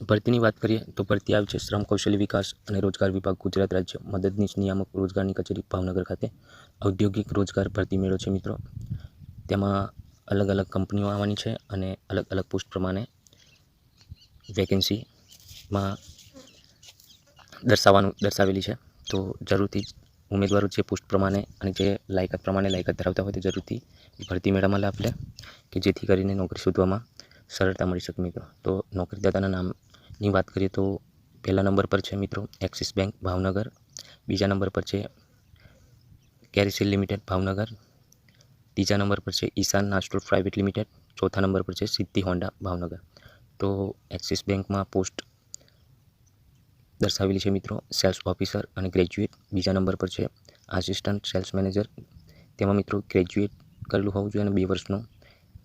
ભરતીની વાત કરીએ તો ભરતી આવી છે શ્રમ કૌશલ્ય વિકાસ અને રોજગાર વિભાગ ગુજરાત રાજ્ય મદદનીશ નિયામક રોજગારની કચેરી ભાવનગર ખાતે ઔદ્યોગિક રોજગાર ભરતી મેળો છે મિત્રો. તેમાં અલગ અલગ કંપનીઓ આવવાની છે અને અલગ અલગ પોસ્ટ પ્રમાણે વેકેન્સીમાં દર્શાવવાનું દર્શાવેલી છે. તો જરૂરથી ઉમેદવારો જે પોસ્ટ પ્રમાણે અને જે લાયકાત પ્રમાણે લાયકાત ધરાવતા હોય તે જરૂરથી ભરતી મેળામાં લાભ લે કે જેથી કરીને નોકરી શોધવામાં સરળતા મળી શકે મિત્રો. તો નોકરીદાતાના નામની વાત કરીએ તો પહેલા નંબર પર છે મિત્રો એક્સિસ બેંક ભાવનગર. બીજા નંબર પર છે કેરીસીલ લિમિટેડ ભાવનગર. ત્રીજા નંબર પર છે ઈશાન નાસ્ટોર પ્રાઇવેટ લિમિટેડ. ચોથા નંબર પર છે સિદ્ધિ હોન્ડા ભાવનગર. તો એક્સિસ બેંકમાં પોસ્ટ દર્શાવેલી છે મિત્રો સેલ્સ ઓફિસર અને ગ્રેજ્યુએટ. બીજા નંબર પર છે આસિસ્ટન્ટ સેલ્સ મેનેજર. તેમાં મિત્રો ગ્રેજ્યુએટ કરેલું હોવું જોઈએ અને બે વર્ષનો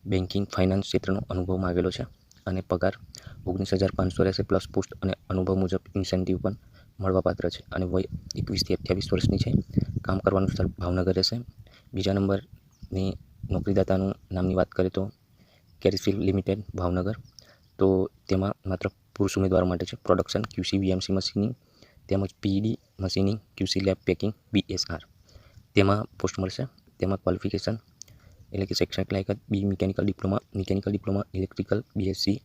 બેન્કિંગ ફાઇનાન્સ ક્ષેત્રનો અનુભવ માગેલો છે. અને પગાર ઓગણીસ હજાર પાંચસો રહેશે પ્લસ પોસ્ટ અને અનુભવ મુજબ ઇન્સેન્ટિવ પણ મળવાપાત્ર છે. અને વય એકવીસથી અઠ્યાવીસ વર્ષની છે. કામ કરવાનું સ્થળ ભાવનગર રહેશે. બીજા નંબરની નોકરીદાતાનું નામની વાત કરીએ તો કેરીફિલ લિમિટેડ ભાવનગર. તો તેમાં માત્ર પુરુષ ઉમેદવાર માટે છે. પ્રોડક્શન, ક્યુસી, વીએમસી મશીનિંગ તેમજ PED machining, QC lab packing, BSR. તેમાં પોસ્ટ મળશે. તેમાં ક્વોલિફિકેશન એટલે કે શૈક્ષણિક લાયકાત B mechanical diploma mechanical diploma electrical BSc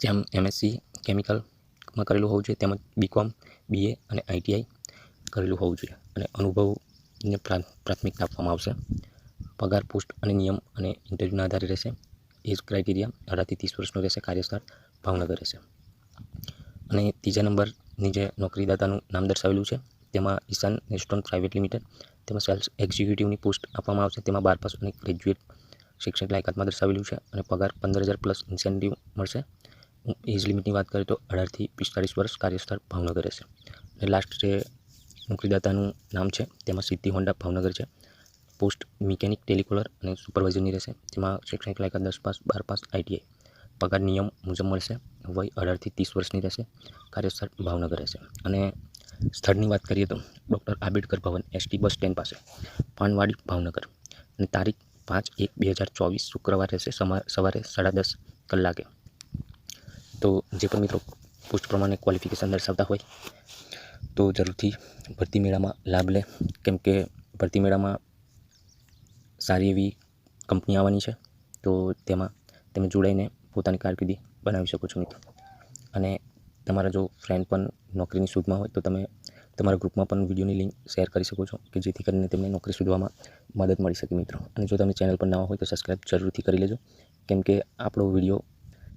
જેમ એમએસસી કેમિકલમાં કરેલું હોવું જોઈએ. તેમજ બીકોમ બીએ અને આઈટીઆઈ કરેલું હોવું જોઈએ. અને અનુભવને પ્રા- પ્રાથમિકતા આપવામાં આવશે. પગાર, પોસ્ટ અને નિયમ અને ઇન્ટરવ્યૂના આધારે રહેશે. એજ ક્રાઇટેરિયા અઢારથી ત્રીસ વર્ષનો રહેશે. કાર્યસ્થળ, ભાવનગર રહેશે. અને ત્રીજા નંબરની જે નોકરીદાતાનું નામ દર્શાવેલું છે તેમાં ઈશાન નેસ્ટોન પ્રાઇવેટ લિમિટેડ તેમાં સેલ્સ એક્ઝિક્યુટિવની પોસ્ટ આપવામાં આવશે. તેમાં બાર પાસ અને ગ્રેજ્યુએટ શૈક્ષણિક લાયકાતમાં દર્શાવેલું છે અને પગાર પંદર હજાર પ્લસ ઇન્સેન્ટિવ મળશે. એજ લિમિટની વાત કરીએ તો અઢારથી પિસ્તાળીસ વર્ષ કાર્યસ્થળ ભાવનગર રહેશે. અને લાસ્ટ જે નોકરીદાતાનું નામ છે તેમાં સિદ્ધિ હોન્ડા ભાવનગર છે. પોસ્ટ મિકેનિક ટેલિકોલર અને સુપરવાઇઝરની રહેશે. તેમાં શૈક્ષણિક લાયકાત દસ પાસ, બાર પાસ આઈટીઆઈ પગાર નિયમ મુજબ મળશે. વય અઢારથી ત્રીસ વર્ષની રહેશે. કાર્યસ્થળ ભાવનગર રહેશે. અને સ્થળની વાત કરીએ તો doctor Ambedkar Bhavan ST bus stand પાસે, પાનવાડી ભાવનગર. અને તારીખ પાંચ એક બે હજાર ચોવીસ શુક્રવાર રહેશે સવારે સાડા દસ કલાકે. તો જે પણ મિત્રો પોસ્ટ પ્રમાણે ક્વોલિફિકેશન દર્શાવતા હોય, તો જરૂરથી ભરતી મેળામાં લાભ લે. કેમ કે ભરતી મેળામાં સારી એવી કંપની આવવાની છે, તો તેમાં તમે જોડાઈને પોતાની કારકિર્દી બનાવી શકો છો મિત્રો. અને તમારા જો ફ્રેન્ડ પણ નોકરીની શોધમાં હોય તો તમે તમારા ગ્રુપમાં પણ વિડીયોની લિંક શેર કરી શકો છો કે જેથી કરીને તેમને નોકરી શોધવામાં મદદ મળી શકે મિત્રો. અને જો તમે ચેનલ પર નવા હોય તો સબસ્ક્રાઈબ જરૂરથી કરી લેજો. કેમ કે આપણો વીડિયો